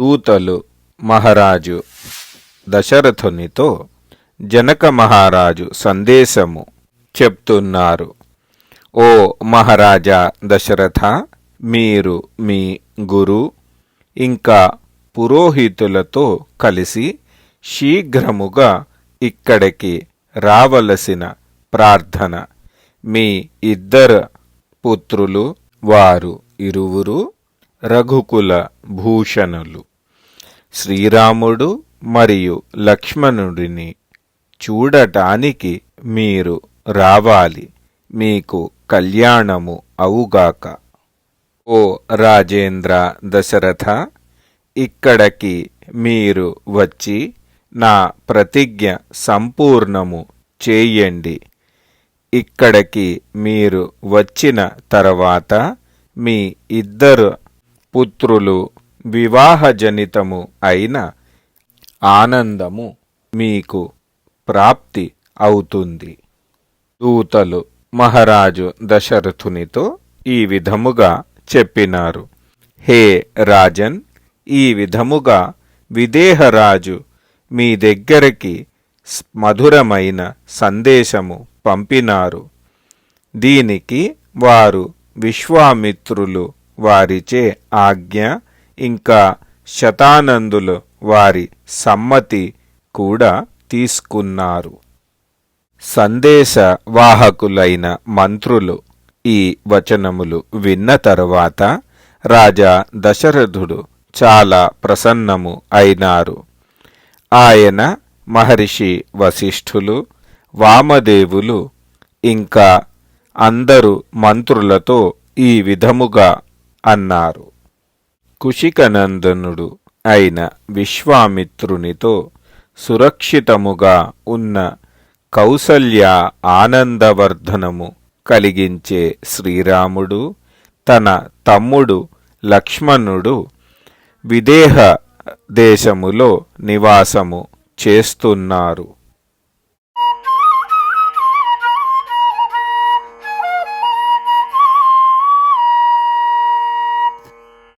దూతలు మహారాజు దశరథునితో జనక మహారాజు సందేశము చెప్తున్నారు. ఓ మహారాజా దశరథ మీరు మీ గురు ఇంకా పురోహితులతో కలిసి శీఘ్రముగా ఇక్కడికి రావలసిన ప్రార్థన. మీ ఇద్దరు పుత్రులు వారు ఇరువురు రఘుకుల భూషణులు. శ్రీరాముడు మరియు లక్ష్మణుడిని చూడటానికి మీరు రావాలి. మీకు కళ్యాణము అవుగాక. ఓ రాజేంద్ర దశరథ ఇక్కడికి మీరు వచ్చి నా ప్రతిజ్ఞ సంపూర్ణము చేయండి. ఇక్కడికి మీరు వచ్చిన తర్వాత మీ ఇద్దరు పుత్రులు వివాహజనితము అయిన ఆనందము మీకు ప్రాప్తి అవుతుంది. దూతలు మహారాజు దశరథునితో ఈ విధముగా చెప్పినారు. హే రాజన్ ఈ విధముగా విదేహరాజు మీ దగ్గరికి మధురమైన సందేశము పంపినారు. దీనికి వారు విశ్వామిత్రులు వారిచే ఆజ్ఞ ఇంకా శతానందులు వారి సమ్మతి కూడా తీసుకున్నారు. సందేశ వాహకులైన మంత్రులు ఈ వచనములు విన్న తరువాత రాజా దశరథుడు చాలా ప్రసన్నము అయినారు. ఆయన మహర్షి వశిష్ఠులు వామదేవులు ఇంకా అందరు మంత్రులతో ఈ విధముగా అన్నారు. కుశికనందనుడు అయిన విశ్వామిత్రునితో సురక్షితముగా ఉన్న కౌసల్య ఆనందవర్ధనము కలిగించే శ్రీరాముడు తన తమ్ముడు లక్ష్మణుడు విదేహ దేశములో నివాసము చేస్తున్నారు.